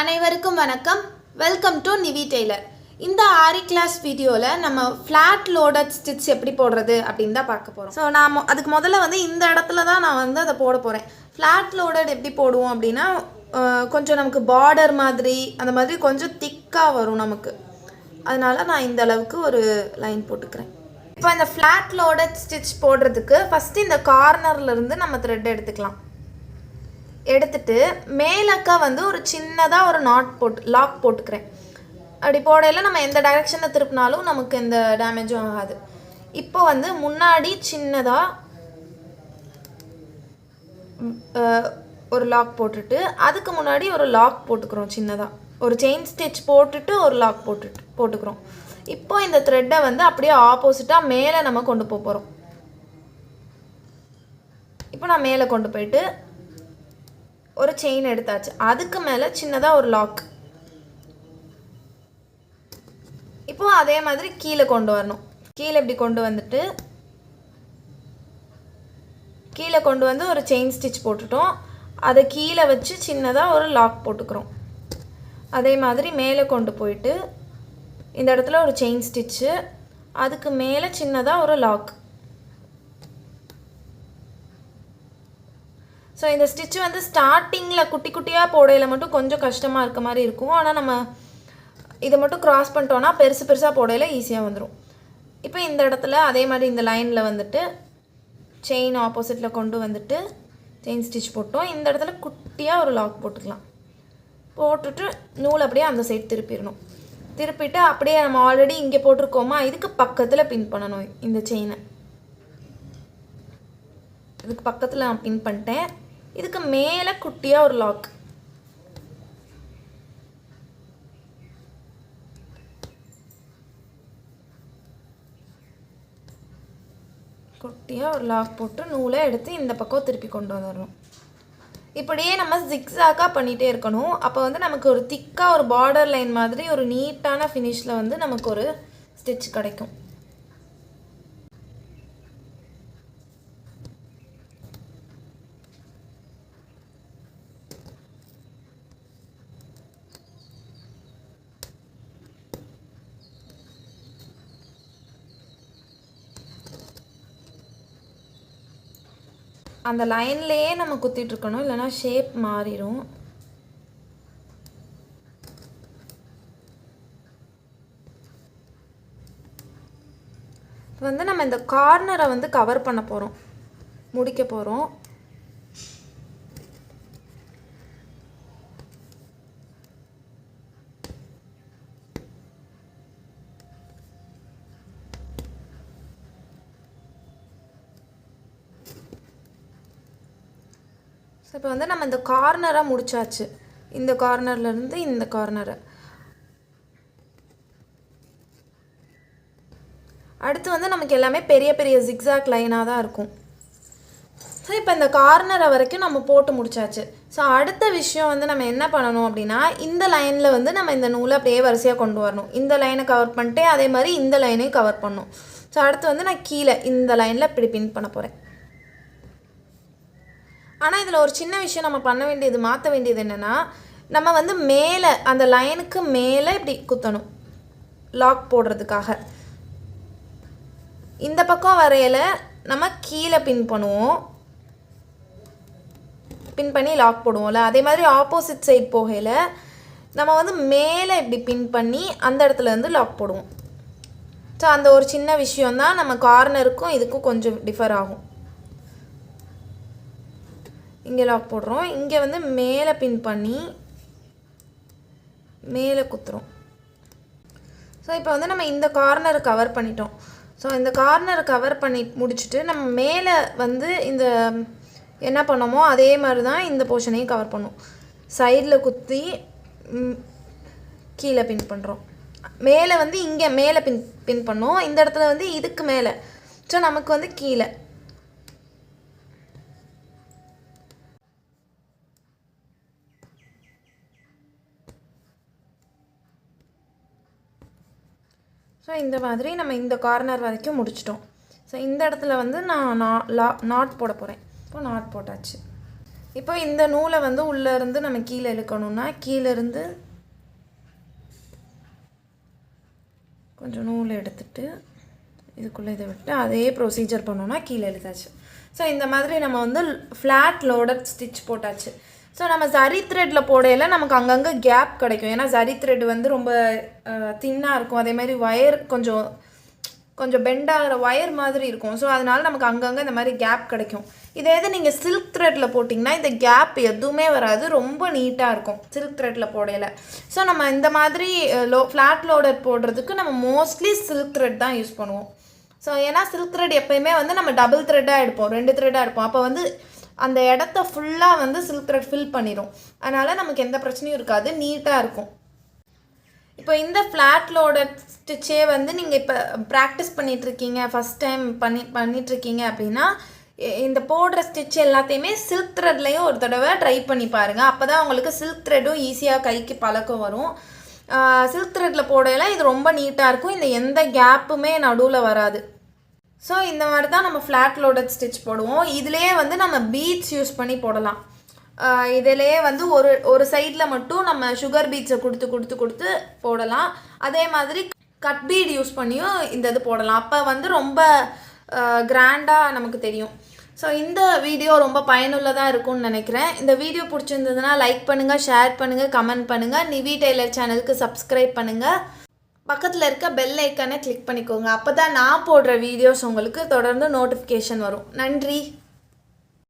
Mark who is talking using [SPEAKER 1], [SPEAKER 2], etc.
[SPEAKER 1] அனைவருக்கும் வணக்கம். Welcome to Nivi Taylor இந்த ஆரி கிளாஸ் வீடியோவில் நம்ம ஃப்ளாட் லோடட் ஸ்டிச் எப்படி போடுறது அப்படின்னு தான் பார்க்க போகிறோம் ஸோ நான் அதுக்கு முதல்ல வந்து இந்த இடத்துல தான் நான் வந்து அதை போட போகிறேன் ஃப்ளாட் லோடட் எப்படி போடுவோம் அப்படின்னா கொஞ்சம் நமக்கு பார்டர் மாதிரி அந்த மாதிரி கொஞ்சம் திக்காக வரும் நமக்கு. அதனால் நான் இந்த அளவுக்கு ஒரு லைன் போட்டுக்கிறேன். இப்போ இந்த ஃப்ளாட் லோடட் ஸ்டிச் போடுறதுக்கு ஃபஸ்ட்டு இந்த கார்னர்லேருந்து நம்ம த்ரெட் எடுத்துக்கலாம். எடுத்துட்டு மேலக்கா வந்து ஒரு சின்னதாக ஒரு நாட் போட்டு லாக் போட்டுக்கிறேன். அப்படி போடையில் நம்ம எந்த டைரெக்ஷனில் திருப்பினாலும் நமக்கு எந்த டேமேஜும் ஆகாது. இப்போ வந்து முன்னாடி சின்னதாக ஒரு லாக் போட்டுட்டு அதுக்கு முன்னாடி ஒரு லாக் போட்டுக்கிறோம் சின்னதாக ஒரு செயின் ஸ்டிச் போட்டுட்டு ஒரு லாக் போட்டுட்டு போட்டுக்கிறோம். இப்போ இந்த த்ரெட்டை வந்து அப்படியே ஆப்போசிட்டாக மேலே நம்ம கொண்டு போக போகிறோம் இப்போ நான் மேலே கொண்டு போயிட்டு ஒரு செயின் எடுத்தாச்சு. அதுக்கு மேலே சின்னதாக ஒரு லாக் இப்போ அதே மாதிரி கீழே கொண்டு வரணும். கீழே இப்படி கொண்டு வந்துட்டு கீழே கொண்டு வந்து ஒரு செயின் ஸ்டிச் போட்டுட்டோம். அதை கீழே வச்சு சின்னதாக ஒரு லாக் போட்டுக்கிறோம். அதே மாதிரி மேலே கொண்டு போயிட்டு இந்த இடத்துல ஒரு செயின் ஸ்டிச்சு அதுக்கு மேலே சின்னதாக ஒரு லாக் ஸோ இந்த ஸ்டிச் வந்து ஸ்டார்டிங்கில் குட்டி குட்டியாக போடையில் மட்டும் கொஞ்சம் கஷ்டமாக இருக்க மாதிரி இருக்கும். ஆனால் நம்ம இதை மட்டும் க்ராஸ் பண்ணிட்டோன்னா பெருசு பெருசாக போடையில் ஈஸியாக வந்துடும் இப்போ இந்த இடத்துல அதே மாதிரி இந்த லைனில் வந்துட்டு செயின் ஆப்போசிட்டில் கொண்டு வந்துட்டு செயின் ஸ்டிச் போட்டோம். இந்த இடத்துல குட்டியாக ஒரு லாக் போட்டுக்கலாம். போட்டுட்டு நூல் அப்படியே அந்த சைடு திருப்பிடணும். திருப்பிட்டு அப்படியே நம்ம ஆல்ரெடி இங்கே போட்டிருக்கோமா? இதுக்கு பக்கத்தில் பின் பண்ணணும் இந்த செயினை இதுக்கு பக்கத்தில் நான் பின் பண்ணிட்டேன். இதுக்கு மேலே குட்டியாக ஒரு லாக் குட்டியாக ஒரு லாக் போட்டு நூலை எடுத்து இந்த பக்கம் திருப்பி கொண்டு வந்துடணும். இப்படியே நம்ம ஜிக்ஸாக்காக பண்ணிகிட்டே இருக்கணும். அப்போ வந்து நமக்கு ஒரு திக்காக ஒரு பார்டர் லைன் மாதிரி ஒரு நீட்டான ஃபினிஷில் வந்து நமக்கு ஒரு ஸ்டிச் கிடைக்கும். அந்த லைன்லேயே நம்ம குத்திட்டுருக்கணும் இருக்கணும் இல்லைன்னா ஷேப் மாறிடும் வந்து நம்ம இந்த கார்னரை வந்து கவர் பண்ண போகிறோம் முடிக்க போகிறோம் ஸோ இப்போ வந்து நம்ம இந்த கார்னராக முடிச்சாச்சு. இந்த கார்னர்லேருந்து இந்த கார்னரை அடுத்து வந்து நமக்கு எல்லாமே பெரிய பெரிய ஜிக்ஸாக் லைனாக தான் இருக்கும். ஸோ இப்போ இந்த கார்னரை வரைக்கும் நம்ம போட்டு முடிச்சாச்சு. ஸோ அடுத்த விஷயம் வந்து நம்ம என்ன பண்ணணும் அப்படின்னா இந்த லைனில் வந்து நம்ம இந்த நூலை அப்படியே வரிசையாக கொண்டு வரணும். இந்த லைனை கவர் பண்ணிட்டு அதே மாதிரி இந்த லைனையும் கவர் பண்ணணும். ஸோ அடுத்து வந்து நான் கீழே இந்த லைனில் இப்படி பின் பண்ண போகிறேன் ஆனால் இதில் ஒரு சின்ன விஷயம் நம்ம பண்ண வேண்டியது மாற்ற வேண்டியது என்னென்னா நம்ம வந்து மேலே அந்த லைனுக்கு மேலே இப்படி குத்தணும். லாக் போடுறதுக்காக. இந்த பக்கம் வரையில் நம்ம கீழே பின் பண்ணுவோம். பின் பண்ணி லாக் போடுவோம்ல. அதே மாதிரி ஆப்போசிட் சைட் போகையில் நம்ம வந்து மேலே இப்படி பின் பண்ணி அந்த இடத்துல இருந்து லாக் போடுவோம். ஸோ அந்த ஒரு சின்ன விஷயம்தான் நம்ம கார்னருக்கும் இதுக்கும் கொஞ்சம் டிஃபர் ஆகும். இங்கே லாக் போடுறோம். இங்கே வந்து மேலே பின் பண்ணி மேலே குத்துறோம். ஸோ இப்போ வந்து நம்ம இந்த கார்னரை கவர் பண்ணிட்டோம். ஸோ இந்த கார்னரை கவர் பண்ணி முடிச்சுட்டு நம்ம மேலே வந்து இந்த என்ன பண்ணோமோ அதே மாதிரி தான் இந்த போர்ஷனையும் கவர் பண்ணும். சைடில் குத்தி கீழே பின் பண்ணுறோம் மேலே வந்து இங்கே மேலே பின் பின் பண்ணோம். இந்த இடத்துல வந்து இதுக்கு மேலே. ஸோ நமக்கு வந்து கீழே. ஸோ இந்த மாதிரி நம்ம இந்த கார்னர் வரைக்கும் முடிச்சிட்டோம். ஸோ இந்த இடத்துல வந்து நான் நா லா நாட் போட போகிறேன் இப்போ நாட் போட்டாச்சு. இப்போ இந்த நூலை வந்து உள்ளே இருந்து நம்ம கீழே இழுக்கணும்னா கீழேருந்து கொஞ்சம் நூல் எடுத்துட்டு இதுக்குள்ளே இதை விட்டு அதே ப்ரொசீஜர் பண்ணோன்னா கீழே எழுதாச்சு ஸோ இந்த மாதிரி நம்ம வந்து ஃப்ளாட் லோடட் ஸ்டிச் போட்டாச்சு. ஸோ நம்ம ஜரி த்ரெட்டில் போடையில நமக்கு அங்கங்கே கேப் கிடைக்கும். ஏன்னா ஜரி த்ரெட் வந்து ரொம்ப தின்னாக இருக்கும். அதே மாதிரி ஒயர் கொஞ்சம் கொஞ்சம் பெண்டாகிற ஒயர் மாதிரி இருக்கும். ஸோ அதனால நமக்கு அங்கங்கே இந்த மாதிரி கேப் கிடைக்கும். இதே இது நீங்கள் சில்க் த்ரெட்டில் போட்டிங்கன்னா இந்த கேப் எதுவுமே வராது. ரொம்ப நீட்டாக இருக்கும் சில்க் த்ரெட்டில் போடையில. ஸோ நம்ம இந்த மாதிரி லோ ஃப்ளாட் லோடர் போடுறதுக்கு நம்ம மோஸ்ட்லி சில்க் த்ரெட் தான் யூஸ் பண்ணுவோம். ஸோ ஏன்னா சில்க் த்ரெட் எப்பயுமே வந்து நம்ம டபுள் த்ரெட்டாக எடுப்போம். ரெண்டு த்ரெட்டாக எடுப்போம். அப்போ வந்து அந்த இடத்த ஃபுல்லாக வந்து சில்க்ரெட் ஃபில் பண்ணிடும் அதனால் நமக்கு எந்த பிரச்சனையும் இருக்காது. நீட்டாக இருக்கும். இப்போ இந்த ஃப்ளாட்லோட ஸ்டிச்சே வந்து நீங்கள் இப்போ ப்ராக்டிஸ் பண்ணிகிட்ருக்கீங்க ஃபஸ்ட் டைம் பண்ணி பண்ணிகிட்ருக்கீங்க அப்படின்னா இந்த போடுற ஸ்டிச் எல்லாத்தையுமே சில்க் த்ரெட்லேயும் ஒரு தடவை ட்ரை பண்ணி பாருங்கள் அப்போ தான் உங்களுக்கு சில்க் த்ரெட்டும் ஈஸியாக கைக்கு பழக்கம் வரும். சில்க் த்ரெட்டில் போடையில இது ரொம்ப நீட்டாக இருக்கும். இந்த எந்த கேப்புமே நடுவில் வராது. ஸோ இந்த மாதிரி தான் நம்ம ஃப்ளாட் லோடட் ஸ்டிச் போடுவோம். இதுலேயே வந்து நம்ம பீட்ஸ் யூஸ் பண்ணி போடலாம். ஆஹ் இதிலேயே வந்து ஒரு ஒரு சைடில் மட்டும் நம்ம சுகர் பீட்ஸை கொடுத்து கொடுத்து கொடுத்து போடலாம். அதே மாதிரி கட் பீட் யூஸ் பண்ணியும் இந்த இது போடலாம். அப்போ வந்து ரொம்ப கிராண்டாக நமக்கு தெரியும். ஸோ இந்த வீடியோ ரொம்ப பயனுள்ளதாக இருக்கும்னு நினைக்கிறேன். இந்த வீடியோ பிடிச்சிருந்ததுன்னா லைக் பண்ணுங்கள் ஷேர் பண்ணுங்கள் கமெண்ட் பண்ணுங்கள் நிவி டெய்லர் சேனலுக்கு சப்ஸ்கிரைப் பண்ணுங்கள் பக்கத்தில் இருக்க பெல் ஐக்கானை கிளிக் பண்ணிக்கோங்க. அப்போ தான் நான் போடுற வீடியோஸ் உங்களுக்கு தொடர்ந்து நோட்டிஃபிகேஷன் வரும். நன்றி.